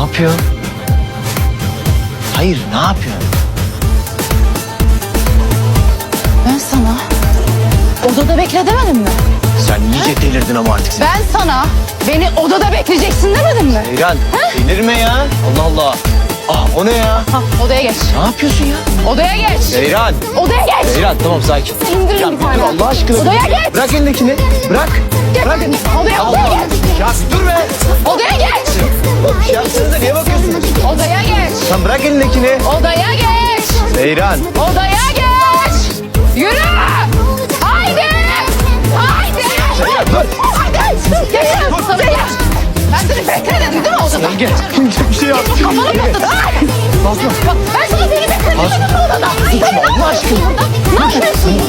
yapıyor? Hayır ne yapıyor? Ben sana odada bekle demedim mi? Sen iyice delirdin ama artık sen. Ben sana beni odada bekleyeceksin demedim mi? Seyran delirme ya. Allah Allah. Ah o ne ya? Ha, odaya geç. Ne yapıyorsun ya? Odaya geç. Seyran. Odaya geç. Seyran tamam sakin. İndirin Ya bir tane. dur Allah aşkına. Odaya geç. Bırak elindekini. Bırak. Bırak. Odaya, odaya geç. Ya dur be. Odaya geç. Sen bırak elindekini. Odaya geç. Seyran. Odaya geç. Yürü. Haydi. Haydi. Seyran dur. Haydi. Gel gel. Sana. Ben seni bekledim değil mi odada? Gel. bir şey yap. Kafana patladı. Bak ben sana seni bekledim odada? Aşkına. Ne yapıyorsun burada? Ne yapıyorsun?